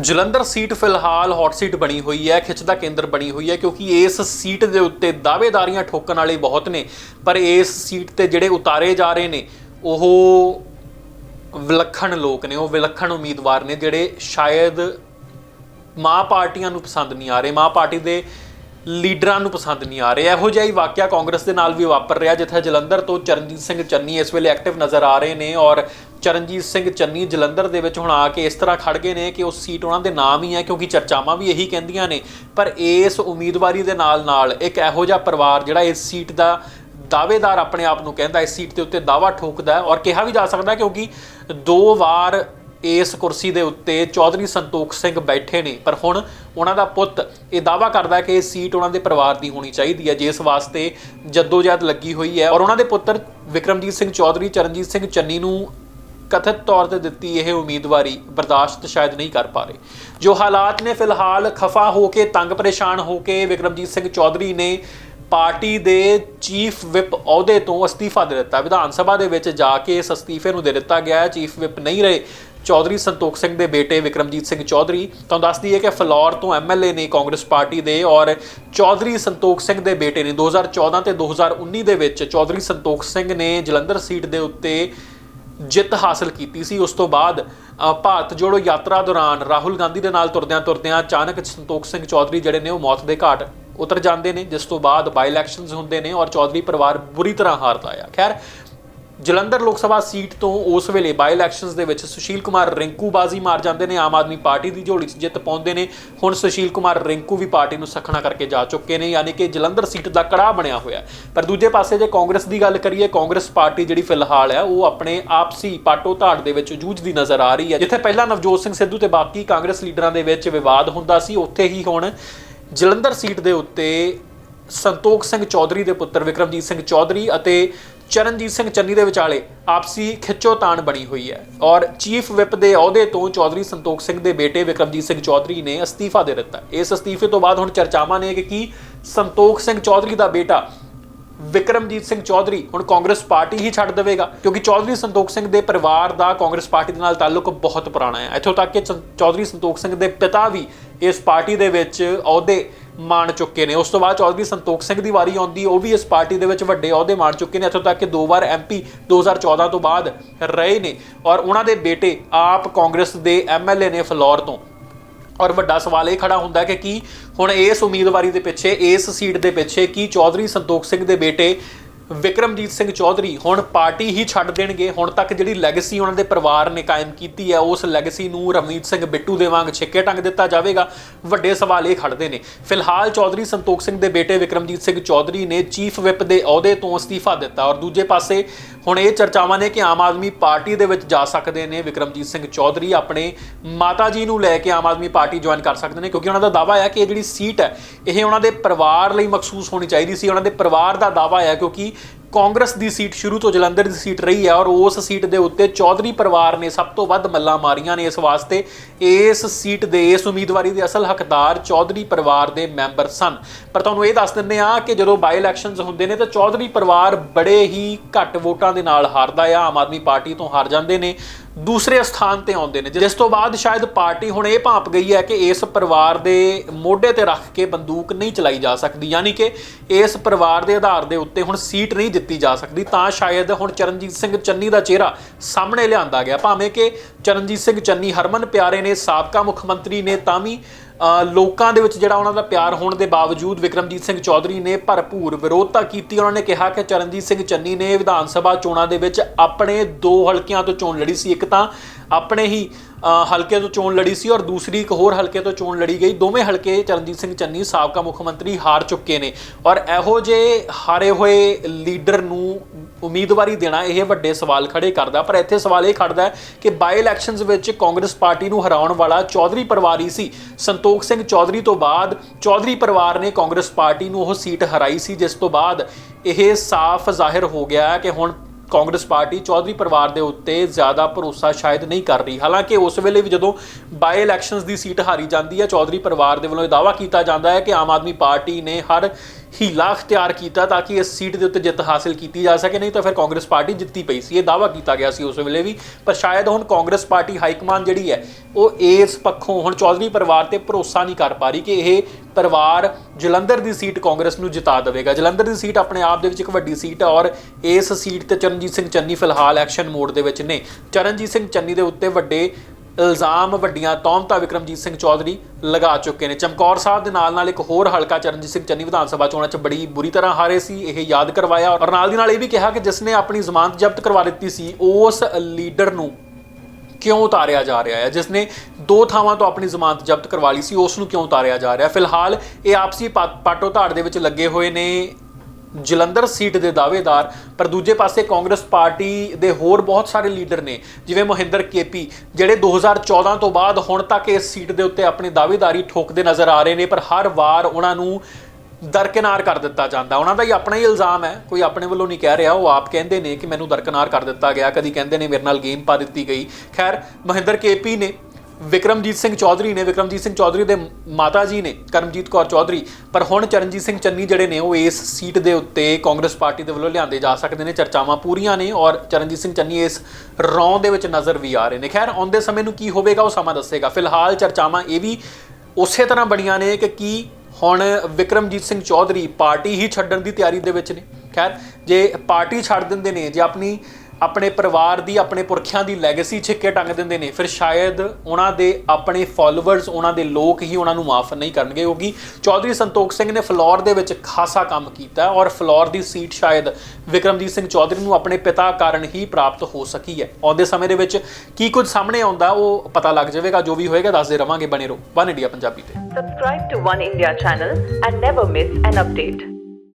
Jalandhar seat ਫਿਲਹਾਲ hot seat ਬਣੀ ਹੋਈ ਹੈ, ਖਿੱਚ ਦਾ ਕੇਂਦਰ ਬਣੀ ਹੋਈ ਹੈ, ਕਿਉਂਕਿ ਇਸ ਸੀਟ ਦੇ ਉੱਤੇ ਦਾਅਵੇਦਾਰੀਆਂ ਠੋਕਣ ਵਾਲੇ ਬਹੁਤ ਨੇ, ਪਰ ਇਸ ਸੀਟ ਤੇ ਜਿਹੜੇ ਉਤਾਰੇ ਜਾ ਰਹੇ ਨੇ, ਉਹ ਵਿਲੱਖਣ ਲੋਕ ਨੇ, ਉਹ ਵਿਲੱਖਣ ਉਮੀਦਵਾਰ ਨੇ, ਜਿਹੜੇ ਸ਼ਾਇਦ ਮਾਂ ਪਾਰਟੀਆਂ ਨੂੰ ਪਸੰਦ ਨਹੀਂ ਆ ਰਹੇ। ਮਾਂ ਪਾਰਟੀ ਦੇ ਲੀਡਰਾਂ ਨੂੰ ਪਸੰਦ ਨਹੀਂ ਆ ਰਹੇ। ਇਹੋ ਜਿਹਾ ਹੀ ਵਾਕਿਆ ਕਾਂਗਰਸ ਦੇ ਨਾਲ ਵੀ ਵਾਪਰ ਰਿਹਾ, ਜਿੱਥੇ ਜਲੰਧਰ ਤੋਂ ਚਰਨਜੀਤ ਸਿੰਘ ਚੰਨੀ ਇਸ ਵੇਲੇ ਐਕਟਿਵ ਨਜ਼ਰ ਆ ਰਹੇ ਨੇ ਔਰ ਚਰਨਜੀਤ ਸਿੰਘ ਚੰਨੀ ਜਲੰਧਰ ਦੇ ਵਿੱਚ ਹੁਣ ਆ ਕੇ ਇਸ ਤਰ੍ਹਾਂ ਖੜ ਗਏ ਨੇ ਕਿ ਉਸ ਸੀਟ ਉਹਨਾਂ ਦੇ ਨਾਮ ਹੀ ਹੈ, ਕਿਉਂਕਿ ਚਰਚਾਵਾਂ ਵੀ ਇਹੀ ਕਹਿੰਦੀਆਂ ਨੇ। ਪਰ ਇਸ ਉਮੀਦਵਾਰੀ ਦੇ ਨਾਲ ਨਾਲ ਇੱਕ ਇਹੋ ਜਿਹਾ ਪਰਿਵਾਰ ਜਿਹੜਾ ਇਸ ਸੀਟ ਦਾ ਦਾਅਵੇਦਾਰ ਆਪਣੇ ਆਪ ਨੂੰ ਕਹਿੰਦਾ, ਇਸ ਸੀਟ ਦੇ ਉੱਤੇ ਦਾਵਾ ਠੋਕਦਾ ਔਰ ਕਿਹਾ ਵੀ ਜਾ ਸਕਦਾ ਕਿਉਂਕਿ ਦੋ ਵਾਰ ਇਸ ਕੁਰਸੀ ਦੇ ਉੱਤੇ ਚੌਧਰੀ ਸੰਤੋਖ ਸਿੰਘ ਬੈਠੇ ਨੇ। ਪਰ ਹੁਣ ਉਹਨਾਂ ਦਾ ਪੁੱਤ ਇਹ ਦਾਵਾ ਕਰਦਾ ਕਿ ਇਹ ਸੀਟ ਉਹਨਾਂ ਦੇ ਪਰਿਵਾਰ ਦੀ ਹੋਣੀ ਚਾਹੀਦੀ ਹੈ, ਜਿਸ ਵਾਸਤੇ ਜਦੋਜਹਿਦ ਲੱਗੀ ਹੋਈ ਹੈ। ਔਰ ਉਹਨਾਂ ਦੇ ਪੁੱਤਰ ਵਿਕਰਮਜੀਤ ਸਿੰਘ ਚੌਧਰੀ, ਚਰਨਜੀਤ ਸਿੰਘ ਚੰਨੀ ਨੂੰ ਕਥਿਤ ਤੌਰ ਤੇ ਦਿੱਤੀ ਇਹ ਉਮੀਦਵਾਰੀ ਬਰਦਾਸ਼ਤ ਸ਼ਾਇਦ ਨਹੀਂ ਕਰ ਪਾ ਰਹੇ। ਜੋ ਹਾਲਾਤ ਨੇ ਫਿਲਹਾਲ ਖਫਾ ਹੋ ਕੇ, ਤੰਗ ਪਰੇਸ਼ਾਨ ਹੋ ਕੇ ਵਿਕਰਮਜੀਤ ਸਿੰਘ ਚੌਧਰੀ ਨੇ ਪਾਰਟੀ ਦੇ ਚੀਫ ਵਿਪ ਅਹੁਦੇ ਤੋਂ ਅਸਤੀਫਾ ਦੇ ਦਿੱਤਾ। ਵਿਧਾਨ ਸਭਾ ਦੇ ਵਿੱਚ ਜਾ ਕੇ ਇਸ ਅਸਤੀਫੇ ਨੂੰ ਦੇ ਦਿੱਤਾ ਗਿਆ। ਚੀਫ ਵਿਪ ਨਹੀਂ ਰਹੇ। ਚੌਧਰੀ ਸੰਤੋਖ ਸਿੰਘ ਦੇ ਬੇਟੇ ਵਿਕਰਮਜੀਤ ਸਿੰਘ ਚੌਧਰੀ। ਤੁਹਾਨੂੰ ਦੱਸ ਦਈਏ ਕਿ ਫਲੌਰ ਤੋਂ ਐਮਐਲਏ ਨੇ ਕਾਂਗਰਸ ਪਾਰਟੀ ਦੇ ਔਰ ਚੌਧਰੀ ਸੰਤੋਖ ਸਿੰਘ ਦੇ ਬੇਟੇ ਨੇ 2014 ਤੇ 2019 ਦੇ ਵਿੱਚ ਚੌਧਰੀ ਸੰਤੋਖ ਸਿੰਘ ਨੇ ਜਲੰਧਰ ਸੀਟ ਦੇ ਉੱਤੇ ਜਿੱਤ ਹਾਸਲ ਕੀਤੀ ਸੀ। ਉਸ ਤੋਂ ਬਾਅਦ ਭਾਰਤ ਜੋੜੋ ਯਾਤਰਾ ਦੌਰਾਨ ਰਾਹੁਲ ਗਾਂਧੀ ਦੇ ਨਾਲ ਤੁਰਦਿਆਂ ਤੁਰਦਿਆਂ ਅਚਾਨਕ ਸੰਤੋਖ ਸਿੰਘ ਚੌਧਰੀ ਜਿਹੜੇ ਨੇ ਉਹ ਮੌਤ ਦੇ ਘਾਟ ਉਤਰ ਜਾਂਦੇ ਨੇ, ਜਿਸ ਤੋਂ ਬਾਅਦ ਬਾਈ ਇਲੈਕਸ਼ਨਸ ਹੁੰਦੇ ਨੇ ਔਰ ਚੌਧਰੀ ਪਰਿਵਾਰ ਬੁਰੀ ਤਰ੍ਹਾਂ ਹਾਰਦਾ ਆ ਖੈਰ ਜਲੰਧਰ ਲੋਕ ਸਭਾ ਸੀਟ ਤੋਂ ਉਸ ਵੇਲੇ ਬਾਈ ਇਲੈਕਸ਼ਨਸ ਦੇ ਵਿੱਚ ਸੁਸ਼ੀਲ ਕੁਮਾਰ ਰਿੰਕੂ ਬਾਜ਼ੀ ਮਾਰ ਜਾਂਦੇ ਨੇ, ਆਮ ਆਦਮੀ ਪਾਰਟੀ ਦੀ ਝੋਲੀ 'ਚ ਜਿੱਤ ਪਾਉਂਦੇ ਨੇ। ਹੁਣ ਸੁਸ਼ੀਲ ਕੁਮਾਰ ਰਿੰਕੂ ਵੀ ਪਾਰਟੀ ਨੂੰ ਸਖਣਾ ਕਰਕੇ ਜਾ ਚੁੱਕੇ ਨੇ, ਯਾਨੀ ਕਿ ਜਲੰਧਰ ਸੀਟ ਦਾ ਕੜਾਹ ਬਣਿਆ ਹੋਇਆ ਪਰ ਦੂਜੇ ਪਾਸੇ ਜੇ ਕਾਂਗਰਸ ਦੀ ਗੱਲ ਕਰੀਏ, ਕਾਂਗਰਸ ਪਾਰਟੀ ਜਿਹੜੀ ਫਿਲਹਾਲ ਹੈ, ਉਹ ਆਪਣੇ ਆਪਸੀ ਪਾਟੋ ਧਾੜ ਦੇ ਵਿੱਚ ਜੂਝਦੀ ਨਜ਼ਰ ਆ ਰਹੀ ਹੈ। ਜਿੱਥੇ ਪਹਿਲਾਂ ਨਵਜੋਤ ਸਿੰਘ ਸਿੱਧੂ ਤੇ ਬਾਕੀ ਕਾਂਗਰਸ ਲੀਡਰਾਂ ਦੇ ਵਿੱਚ ਵਿਵਾਦ ਹੁੰਦਾ ਸੀ, ਉੱਥੇ ਹੀ ਹੁਣ ਜਲੰਧਰ ਸੀਟ ਦੇ ਉੱਤੇ ਸੰਤੋਖ ਸਿੰਘ ਚੌਧਰੀ ਦੇ ਪੁੱਤਰ ਵਿਕਰਮਜੀਤ ਸਿੰਘ ਚੌਧਰੀ ਅਤੇ ਚਰਨਜੀਤ ਸਿੰਘ ਚੰਨੀ ਦੇ ਵਿਚਾਲੇ ਆਪਸੀ ਖਿੱਚੋਤਾਣ ਬਣੀ ਹੋਈ ਹੈ ਔਰ ਚੀਫ ਵਿਪ ਦੇ ਅਹੁਦੇ ਤੋਂ ਚੌਧਰੀ ਸੰਤੋਖ ਸਿੰਘ ਦੇ ਬੇਟੇ ਵਿਕਰਮਜੀਤ ਸਿੰਘ ਚੌਧਰੀ ਨੇ ਅਸਤੀਫਾ ਦੇ ਦਿੱਤਾ। ਇਸ ਅਸਤੀਫੇ ਤੋਂ ਬਾਅਦ ਹੁਣ ਚਰਚਾਵਾਂ ਨੇ ਕਿ ਕੀ ਸੰਤੋਖ ਸਿੰਘ ਚੌਧਰੀ ਦਾ ਬੇਟਾ ਵਿਕਰਮਜੀਤ ਸਿੰਘ ਚੌਧਰੀ ਹੁਣ ਕਾਂਗਰਸ ਪਾਰਟੀ ਹੀ ਛੱਡ ਦੇਵੇਗਾ, ਕਿਉਂਕਿ ਚੌਧਰੀ ਸੰਤੋਖ ਸਿੰਘ ਦੇ ਪਰਿਵਾਰ ਦਾ ਕਾਂਗਰਸ ਪਾਰਟੀ ਦੇ ਨਾਲ ਤਾਲੁਕ ਬਹੁਤ ਪੁਰਾਣਾ ਹੈ। ਇੱਥੋਂ ਤੱਕ ਕਿ ਚੌਧਰੀ ਸੰਤੋਖ ਸਿੰਘ ਦੇ ਪਿਤਾ ਵੀ ਇਸ ਪਾਰਟੀ ਦੇ ਵਿੱਚ ਅਹੁਦੇ ਮਾਣ ਚੁੱਕੇ ਨੇ। ਉਸ ਤੋਂ ਬਾਅਦ ਚੌਧਰੀ ਸੰਤੋਖ ਸਿੰਘ ਦੀ ਵਾਰੀ ਆਉਂਦੀ, ਉਹ ਵੀ ਇਸ ਪਾਰਟੀ ਦੇ ਵਿੱਚ ਵੱਡੇ ਅਹੁਦੇ ਮਾਣ ਚੁੱਕੇ ਨੇ। ਇੱਥੋਂ ਤੱਕ ਕਿ ਦੋ ਵਾਰ ਐਮਪੀ 2014 ਤੋਂ ਬਾਅਦ ਰਹੇ ਨੇ। ਔਰ ਉਹਨਾਂ ਦੇ ਬੇਟੇ ਆਪ ਕਾਂਗਰਸ ਦੇ ਐਮਐਲਏ ਨੇ ਫਲੋਰ ਤੋਂ। ਔਰ ਵੱਡਾ ਸਵਾਲ ਇਹ ਖੜਾ ਹੁੰਦਾ ਕਿ ਕੀ ਹੁਣ ਇਸ ਉਮੀਦਵਾਰੀ ਦੇ ਪਿੱਛੇ, ਇਸ ਸੀਟ ਦੇ ਪਿੱਛੇ ਕੀ ਚੌਧਰੀ ਸੰਤੋਖ ਸਿੰਘ ਦੇ ਬੇਟੇ ਵਿਕਰਮਜੀਤ ਸਿੰਘ ਚੌਧਰੀ ਹੁਣ ਪਾਰਟੀ ਹੀ ਛੱਡ ਦੇਣਗੇ। ਹੁਣ ਤੱਕ ਜਿਹੜੀ ਲੈਗੇਸੀ ਉਹਨਾਂ ਦੇ ਪਰਿਵਾਰ ਨੇ ਕਾਇਮ ਕੀਤੀ ਹੈ, ਉਸ ਲੈਗੇਸੀ ਨੂੰ ਰਵਨੀਤ ਸਿੰਘ ਬਿੱਟੂ ਦੇ ਵਾਂਗ ਛਿੱਕੇ ਟੰਗ ਦਿੱਤਾ ਜਾਵੇਗਾ। ਵੱਡੇ ਸਵਾਲ ਇਹ ਖੜਦੇ ਨੇ। ਫਿਲਹਾਲ ਚੌਧਰੀ ਸੰਤੋਖ ਸਿੰਘ ਦੇ ਬੇਟੇ ਵਿਕਰਮਜੀਤ ਸਿੰਘ ਚੌਧਰੀ ਨੇ ਚੀਫ ਵਿਪ ਦੇ ਅਹੁਦੇ ਤੋਂ ਅਸਤੀਫਾ ਦਿੱਤਾ ਔਰ ਦੂਜੇ ਪਾਸੇ ਹੁਣ ਇਹ ਚਰਚਾਵਾਂ ਨੇ ਕਿ ਆਮ ਆਦਮੀ ਪਾਰਟੀ ਦੇ ਵਿੱਚ ਜਾ ਸਕਦੇ ਨੇ। ਵਿਕਰਮਜੀਤ ਸਿੰਘ ਚੌਧਰੀ ਆਪਣੇ ਮਾਤਾ ਜੀ ਨੂੰ ਲੈ ਕੇ ਆਮ ਆਦਮੀ ਪਾਰਟੀ ਜੁਆਇਨ ਕਰ ਸਕਦੇ ਨੇ, ਕਿਉਂਕਿ ਉਹਨਾਂ ਦਾ ਦਾਵਾ ਹੈ ਕਿ ਇਹ ਜਿਹੜੀ ਸੀਟ ਹੈ, ਇਹ ਉਹਨਾਂ ਦੇ ਪਰਿਵਾਰ ਲਈ ਮਖਸੂਸ ਹੋਣੀ ਚਾਹੀਦੀ ਸੀ। ਉਹਨਾਂ ਦੇ ਪਰਿਵਾਰ ਦਾ ਦਾਵਾ ਹੈ ਕਿਉਂਕਿ ਕਾਂਗਰਸ ਦੀ ਸੀਟ ਸ਼ੁਰੂ ਤੋਂ ਜਲੰਧਰ ਦੀ ਸੀਟ ਰਹੀ ਹੈ ਔਰ ਉਸ ਸੀਟ ਦੇ ਉੱਤੇ ਚੌਧਰੀ ਪਰਿਵਾਰ ਨੇ ਸਭ ਤੋਂ ਵੱਧ ਮੱਲਾਂ ਮਾਰੀਆਂ ਨੇ ਇਸ ਵਾਸਤੇ। ਇਸ ਸੀਟ ਦੇ, ਇਸ ਉਮੀਦਵਾਰੀ ਦੇ ਅਸਲ ਹੱਕਦਾਰ ਚੌਧਰੀ ਪਰਿਵਾਰ ਦੇ ਮੈਂਬਰ ਸਨ। ਪਰ ਤੁਹਾਨੂੰ ਇਹ ਦੱਸ ਦਿੰਦੇ ਆ ਕਿ ਜਦੋਂ ਬਾਈ ਇਲੈਕਸ਼ਨਸ ਹੁੰਦੇ ਨੇ ਤਾਂ ਚੌਧਰੀ ਪਰਿਵਾਰ ਬੜੇ ਹੀ ਘੱਟ ਵੋਟਾਂ ਦੇ ਨਾਲ ਹਾਰਦਾ ਆ ਆਮ ਆਦਮੀ ਪਾਰਟੀ ਤੋਂ ਹਾਰ ਜਾਂਦੇ ਨੇ। ਦੂਸਰੇ ਸਥਾਨ ਤੇ ਆਉਂਦੇ ਨੇ। ਜਿਸ ਤੋਂ ਬਾਅਦ ਸ਼ਾਇਦ ਪਾਰਟੀ ਹੁਣ ਇਹ ਭਾਂਪ ਗਈ ਹੈ ਕਿ ਇਸ ਪਰਿਵਾਰ ਦੇ ਮੋਢੇ ਤੇ ਰੱਖ ਕੇ ਬੰਦੂਕ ਨਹੀਂ ਚਲਾਈ ਜਾ ਸਕਦੀ। ਯਾਨੀ ਕਿ ਇਸ ਪਰਿਵਾਰ ਦੇ ਆਧਾਰ ਦੇ ਉੱਤੇ ਹੁਣ ਸੀਟ ਨਹੀਂ ਦਿੱਤੀ ਜਾ ਸਕਦੀ। ਤਾਂ ਸ਼ਾਇਦ ਹੁਣ ਚਰਨਜੀਤ ਸਿੰਘ ਚੰਨੀ ਦਾ ਚਿਹਰਾ ਸਾਹਮਣੇ ਲਿਆਂਦਾ ਗਿਆ। ਭਾਵੇਂ ਕਿ ਚਰਨਜੀਤ ਸਿੰਘ ਚੰਨੀ, ਹਰਮਨ ਪਿਆਰੇ ਨੇ, ਸਾਬਕਾ ਮੁੱਖ ਮੰਤਰੀ ਨੇ ਤਾਂ ਵੀ ਲੋਕਾਂ ਦੇ ਵਿੱਚ ਜਿਹੜਾ ਉਹਨਾਂ ਦਾ ਪਿਆਰ ਹੋਣ ਦੇ ਬਾਵਜੂਦ ਵਿਕਰਮਜੀਤ ਸਿੰਘ ਚੌਧਰੀ ਨੇ ਭਰਪੂਰ ਵਿਰੋਧਤਾ ਕੀਤੀ। ਉਹਨਾਂ ਨੇ ਕਿਹਾ ਕਿ ਚਰਨਜੀਤ ਸਿੰਘ ਚੰਨੀ ਨੇ ਵਿਧਾਨ ਸਭਾ ਚੋਣਾਂ ਦੇ ਵਿੱਚ ਆਪਣੇ ਦੋ ਹਲਕਿਆਂ ਤੋਂ ਚੋਣ ਲੜੀ ਸੀ। ਇੱਕ ਤਾਂ ਆਪਣੇ ਹੀ ਅ, ਹਲਕੇ ਤੋਂ ਚੋਣ ਲੜੀ ਸੀ ਔਰ ਦੂਸਰੀ ਇੱਕ ਹੋਰ ਹਲਕੇ ਤੋਂ ਚੋਣ ਲੜੀ ਗਈ। ਦੋਵੇਂ ਹਲਕੇ ਚਰਨਜੀਤ ਸਿੰਘ ਚੰਨੀ ਸਾਬਕਾ ਮੁੱਖ ਮੰਤਰੀ ਹਾਰ ਚੁੱਕੇ ਨੇ। ਔਰ ਇਹੋ ਜੇ ਹਾਰੇ ਹੋਏ ਲੀਡਰ ਨੂੰ ਉਮੀਦਵਾਰੀ ਦੇਣਾ ਇਹ ਵੱਡੇ ਸਵਾਲ ਖੜੇ ਕਰਦਾ। ਪਰ ਇੱਥੇ ਸਵਾਲ ਇਹ ਖੜਦਾ ਹੈ ਕਿ ਬਾਈ ਇਲੈਕਸ਼ਨਸ ਵਿੱਚ ਕਾਂਗਰਸ ਪਾਰਟੀ ਨੂੰ ਹਰਾਉਣ ਵਾਲਾ ਚੌਧਰੀ ਪਰਿਵਾਰ ਹੀ ਸੀ। ਸੰਤੋਖ ਸਿੰਘ ਚੌਧਰੀ ਤੋਂ ਬਾਅਦ ਚੌਧਰੀ ਪਰਿਵਾਰ ਨੇ ਕਾਂਗਰਸ ਪਾਰਟੀ ਨੂੰ ਉਹ ਸੀਟ ਹਰਾਈ ਸੀ, ਜਿਸ ਤੋਂ ਬਾਅਦ ਇਹ ਸਾਫ਼ ਜ਼ਾਹਿਰ ਹੋ ਗਿਆ ਕਿ ਹੁਣ ਕਾਂਗਰਸ ਪਾਰਟੀ ਚੌਧਰੀ ਪਰਿਵਾਰ ਦੇ ਉੱਤੇ ਜ਼ਿਆਦਾ ਭਰੋਸਾ ਸ਼ਾਇਦ ਨਹੀਂ ਕਰ ਰਹੀ। ਹਾਲਾਂਕਿ ਉਸ ਵੇਲੇ ਵੀ ਜਦੋਂ ਬਾਈ ਇਲੈਕਸ਼ਨਸ ਦੀ ਸੀਟ ਹਾਰੀ ਜਾਂਦੀ ਹੈ, ਚੌਧਰੀ ਪਰਿਵਾਰ ਦੇ ਵੱਲੋਂ ਇਹ ਦਾਅਵਾ ਕੀਤਾ ਜਾਂਦਾ ਹੈ ਕਿ ਆਮ ਆਦਮੀ ਪਾਰਟੀ ਨੇ ਹਰ ਹੀਲਾ ਅਖਤਿਆਰ ਕੀਤਾ ਤਾਂ ਕਿ ਇਸ ਸੀਟ ਦੇ ਉੱਤੇ ਜਿੱਤ ਹਾਸਲ ਕੀਤੀ ਜਾ ਸਕੇ। ਨਹੀਂ ਤਾਂ ਫਿਰ ਕਾਂਗਰਸ ਪਾਰਟੀ ਜਿੱਤੀ ਪਈ ਸੀ। ਇਹ ਦਾਅਵਾ ਕੀਤਾ ਗਿਆ ਸੀ ਉਸ ਵੇਲੇ ਵੀ। ਪਰ ਸ਼ਾਇਦ ਹੁਣ ਕਾਂਗਰਸ ਪਾਰਟੀ ਹਾਈਕਮਾਨ ਜਿਹੜੀ ਹੈ, ਉਹ ਇਸ ਪੱਖੋਂ ਹੁਣ ਚੌਧਰੀ ਪਰਿਵਾਰ ਤੇ ਭਰੋਸਾ ਨਹੀਂ ਕਰ ਪਾ ਰਹੀ ਕਿ ਇਹ ਪਰਿਵਾਰ ਜਲੰਧਰ ਦੀ ਸੀਟ ਕਾਂਗਰਸ ਨੂੰ ਜਿਤਾ ਦੇਵੇਗਾ। ਜਲੰਧਰ ਦੀ ਸੀਟ ਆਪਣੇ ਆਪ ਦੇ ਵਿੱਚ ਇੱਕ ਵੱਡੀ ਸੀਟ ਹੈ ਔਰ ਇਸ ਸੀਟ ਤੇ ਚਰਨਜੀਤ ਸਿੰਘ ਚੰਨੀ ਫਿਲਹਾਲ ਐਕਸ਼ਨ ਮੋਡ ਦੇ ਵਿੱਚ ਨੇ। ਚਰਨਜੀਤ ਸਿੰਘ ਚੰਨੀ ਦੇ ਉੱਤੇ ਵੱਡੇ ਇਲਜ਼ਾਮ ਵੱਡੀਆਂ ਤੌਮਤਾ ਵਿਕਰਮਜੀਤ ਸਿੰਘ ਚੌਧਰੀ ਲਗਾ ਚੁੱਕੇ ਨੇ। ਚਮਕੌਰ ਸਾਹਿਬ ਦੇ ਨਾਲ ਨਾਲ ਇੱਕ ਹੋਰ ਹਲਕਾ ਚਰਨਜੀਤ ਸਿੰਘ ਚੰਨੀ ਵਿਧਾਨ ਸਭਾ ਚੋਣਾਂ 'ਚ ਬੜੀ ਬੁਰੀ ਤਰ੍ਹਾਂ ਹਾਰੇ ਸੀ, ਇਹ ਯਾਦ ਕਰਵਾਇਆ ਔਰ ਨਾਲ ਦੀ ਨਾਲ ਇਹ ਵੀ ਕਿਹਾ ਕਿ ਜਿਸ ਨੇ ਆਪਣੀ ਜ਼ਮਾਨਤ ਜ਼ਬਤ ਕਰਵਾ ਦਿੱਤੀ ਸੀ, ਉਸ ਲੀਡਰ ਨੂੰ ਕਿਉਂ ਉਤਾਰਿਆ ਜਾ ਰਿਹਾ ਹੈ? ਜਿਸ ਨੇ ਦੋ ਥਾਵਾਂ ਤੋਂ ਆਪਣੀ ਜ਼ਮਾਨਤ ਜ਼ਬਤ ਕਰਵਾ ਲਈ ਸੀ, ਉਸ ਨੂੰ ਕਿਉਂ ਉਤਾਰਿਆ ਜਾ ਰਿਹਾ ਫਿਲਹਾਲ ਇਹ ਆਪਸੀ ਪਾ- ਪਾਟੋ ਧਾੜ ਦੇ ਵਿੱਚ ਲੱਗੇ ਹੋਏ ਨੇ। ਜਲੰਧਰ ਸੀਟ ਦੇ ਦਾਅਵੇਦਾਰ, ਪਰ ਦੂਜੇ ਪਾਸੇ ਕਾਂਗਰਸ ਪਾਰਟੀ ਦੇ ਹੋਰ ਬਹੁਤ ਸਾਰੇ ਲੀਡਰ ਨੇ, ਜਿਵੇਂ ਮੋਹਿੰਦਰ ਕੇਪੀ ਜਿਹੜੇ 2014 ਤੋਂ ਬਾਅਦ ਹੁਣ ਤੱਕ ਇਸ ਸੀਟ ਦੇ ਉੱਤੇ ਆਪਣੀ ਦਾਅਵੇਦਾਰੀ ਠੋਕਦੇ ਨਜ਼ਰ ਆ ਰਹੇ ਨੇ, ਪਰ ਹਰ ਵਾਰ ਉਹਨਾਂ ਨੂੰ ਦਰਕਿਨਾਰ ਕਰ ਦਿੱਤਾ ਜਾਂਦਾ। ਉਹਨਾਂ ਦਾ ਹੀ ਆਪਣਾ ਹੀ ਇਲਜ਼ਾਮ ਹੈ, ਕੋਈ ਆਪਣੇ ਵੱਲੋਂ ਨਹੀਂ ਕਹਿ ਰਿਹਾ, ਉਹ ਆਪ ਕਹਿੰਦੇ ਨੇ ਕਿ ਮੈਨੂੰ ਦਰਕਿਨਾਰ ਕਰ ਦਿੱਤਾ ਗਿਆ, ਕਦੀ ਕਹਿੰਦੇ ਨੇ ਮੇਰੇ ਨਾਲ ਗੇਮ ਪਾ ਦਿੱਤੀ ਗਈ। ਖੈਰ, ਮਹਿੰਦਰ ਕੇਪੀ ਨੇ ਵਿਕਰਮਜੀਤ ਸਿੰਘ ਚੌਧਰੀ ਨੇ, ਵਿਕਰਮਜੀਤ ਸਿੰਘ ਚੌਧਰੀ ਦੇ ਮਾਤਾ ਜੀ ਨੇ, ਕਰਮਜੀਤ ਕੌਰ ਚੌਧਰੀ, ਪਰ ਹੁਣ ਚਰਨਜੀਤ ਸਿੰਘ ਚੰਨੀ ਜਿਹੜੇ ਨੇ, ਉਹ ਇਸ ਸੀਟ ਦੇ ਉੱਤੇ ਕਾਂਗਰਸ ਪਾਰਟੀ ਦੇ ਵੱਲੋਂ ਲਿਆਂਦੇ ਜਾ ਸਕਦੇ ਨੇ, ਚਰਚਾਵਾਂ ਪੂਰੀਆਂ ਨੇ ਔਰ ਚਰਨਜੀਤ ਸਿੰਘ ਚੰਨੀ ਇਸ ਰੌਂ ਦੇ ਵਿੱਚ ਨਜ਼ਰ ਵੀ ਆ ਰਹੇ ਨੇ। ਖੈਰ, ਆਉਂਦੇ ਸਮੇਂ ਨੂੰ ਕੀ ਹੋਵੇਗਾ, ਉਹ ਸਮਾਂ ਦੱਸੇਗਾ। ਫਿਲਹਾਲ ਚਰਚਾਵਾਂ ਇਹ ਵੀ ਉਸੇ ਤਰ੍ਹਾਂ ਬਣੀਆਂ ਨੇ ਕਿ ਕੀ ਹੁਣ ਵਿਕਰਮਜੀਤ ਸਿੰਘ ਚੌਧਰੀ ਪਾਰਟੀ ਹੀ ਛੱਡਣ ਦੀ ਤਿਆਰੀ ਦੇ ਵਿੱਚ ਨੇ। ਖੈਰ, ਜੇ ਪਾਰਟੀ ਛੱਡ ਦਿੰਦੇ ਨੇ, ਜੇ ਆਪਣੀ ਆਪਣੇ ਪਰਿਵਾਰ ਦੀ, ਆਪਣੇ ਪੁਰਖਿਆਂ ਦੀ ਲੈਗੇਸੀ ਛਿੱਕੇ ਟੰਗ ਦਿੰਦੇ ਨੇ। ਫਿਰ ਸ਼ਾਇਦ ਉਹਨਾਂ ਦੇ ਆਪਣੇ ਫਾਲੋਅਰਸ ਉਹਨਾਂ ਦੇ ਲੋਕ ਹੀ ਉਹਨਾਂ ਨੂੰ ਮਾਫ ਨਹੀਂ ਕਰਨਗੇ, ਕਿਉਂਕਿ ਚੌਧਰੀ ਸੰਤੋਖ ਸਿੰਘ ਨੇ ਫਲੋਰ ਦੇ ਵਿੱਚ ਖਾਸਾ ਕੰਮ ਕੀਤਾ ਔਰ ਫਲੋਰ ਦੀ ਸੀਟ ਸ਼ਾਇਦ ਵਿਕਰਮਜੀਤ ਸਿੰਘ ਚੌਧਰੀ ਨੂੰ ਆਪਣੇ ਪਿਤਾ ਕਾਰਨ ਹੀ ਪ੍ਰਾਪਤ ਹੋ ਸਕੀ ਹੈ। ਆਉਂਦੇ ਸਮੇਂ ਦੇ ਵਿੱਚ ਕੀ ਕੁਝ ਸਾਹਮਣੇ ਆਉਂਦਾ, ਉਹ ਪਤਾ ਲੱਗ ਜਾਵੇਗਾ। ਜੋ ਵੀ ਹੋਏਗਾ, ਦੱਸਦੇ ਰਵਾਂਗੇ। ਬਣੇ ਰਹੋ। ਵਨ ਇੰਡੀਆ ਪੰਜਾਬੀ ਤੇ। Subscribe to One India channel and never miss an update.